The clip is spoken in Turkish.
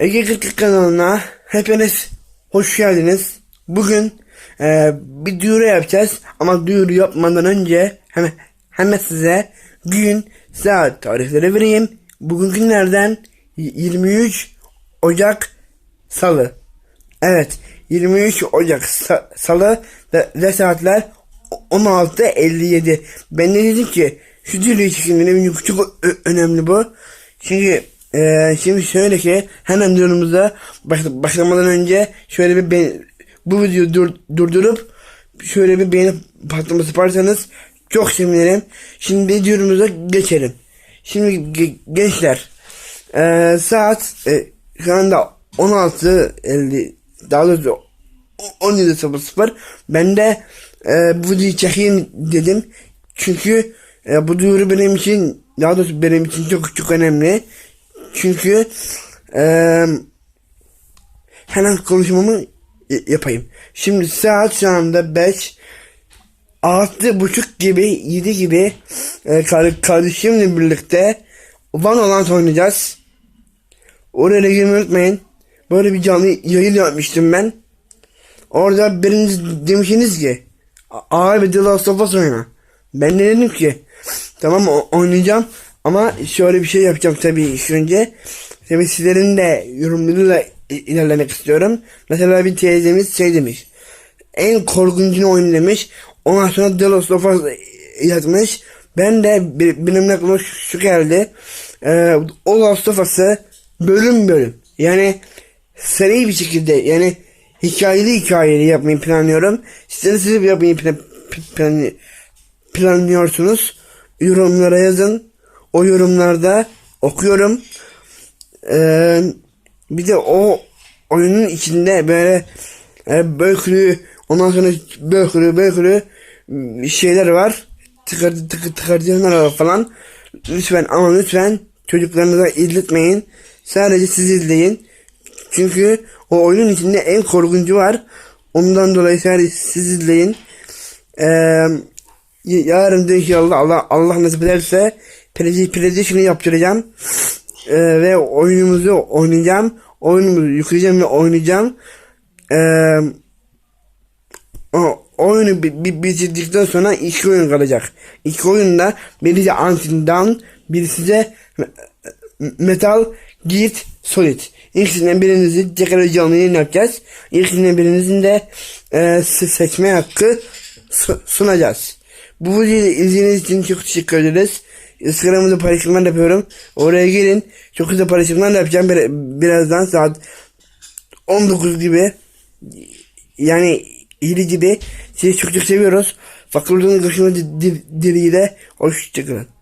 Ege 40 kanalına hepiniz hoş geldiniz. Bugün e, bir duyuru yapacağız ama duyuru yapmadan önce hemen, hemen size gün saat tarihleri vereyim. Bugün günlerden y- 23 Ocak Salı. Evet 23 Ocak Sa- Salı ve, ve saatler 16.57. Ben de dedim ki şu için çok ö- önemli bu. Çünkü e, şimdi şöyle ki hemen duyurumuza başla- başlamadan önce şöyle bir be- bu videoyu dur- durdurup şöyle bir beğeni patlaması yaparsanız çok sevinirim. Şimdi duyurumuza geçelim. Şimdi ge- gençler e, saat e, şu anda 16.50 daha doğrusu 17.00 ben de e, bu videoyu çekeyim dedim. Çünkü e, bu duyuru benim için daha doğrusu benim için çok çok önemli. Çünkü e, hemen konuşmamı yapayım. Şimdi saat şu anda 5 altı buçuk gibi 7 gibi e, kar- kardeşimle birlikte Valorant oynayacağız. Oraya da girmeyi unutmayın. Böyle bir canlı yayın yapmıştım ben. Orada biriniz demişsiniz ki "A- abi The Last of Us oyna. Ben de dedim ki tamam oynayacağım ama şöyle bir şey yapacağım tabii ilk önce. Tabii sizlerin de yorumlarıyla ilerlemek istiyorum. Mesela bir teyzemiz şey demiş. En korkuncunu oyun demiş. Ondan sonra The Last of Us yazmış. Ben de bir- benim aklıma şu geldi. Ee, o Last of Us'ı bölüm bölüm. Yani seri bir şekilde yani hikayeli hikayeli yapmayı planlıyorum. Sizler siz yapmayı plan, plan, planlıyorsunuz. Yorumlara yazın. O yorumlarda okuyorum. Ee, bir de o oyunun içinde böyle e, bökrü ondan sonra bökrü bökrü şeyler var. Tıkır tıkır tıkırcılar var falan. Lütfen ama lütfen çocuklarınıza izletmeyin. Sadece siz izleyin. Çünkü o oyunun içinde en korkuncu var. Ondan dolayı sadece siz izleyin. Ee, y- yarın da inşallah Allah, Allah nasip ederse PlayStation'ı yaptıracağım. Ee, ve oyunumuzu oynayacağım. Oyunumuzu yükleyeceğim ve oynayacağım. Ee, o oyunu bi- bi- bitirdikten sonra iki oyun kalacak. İki oyunda birisi Until Dawn, birisi de Metal Gear Solid. İkisinden birinizi tekrar canlı yayın yapacağız. İkisinden birinizin de e, se- seçme hakkı su- sunacağız. Bu videoyu izlediğiniz için çok teşekkür ederiz. Instagram'da paylaşımlar yapıyorum. Oraya gelin. Çok güzel paylaşımlar yapacağım. Bir, birazdan saat 19 gibi. Yani 7 gibi. Sizi çok çok seviyoruz. Fakirliğin görüşmek dileğiyle. Hoşçakalın.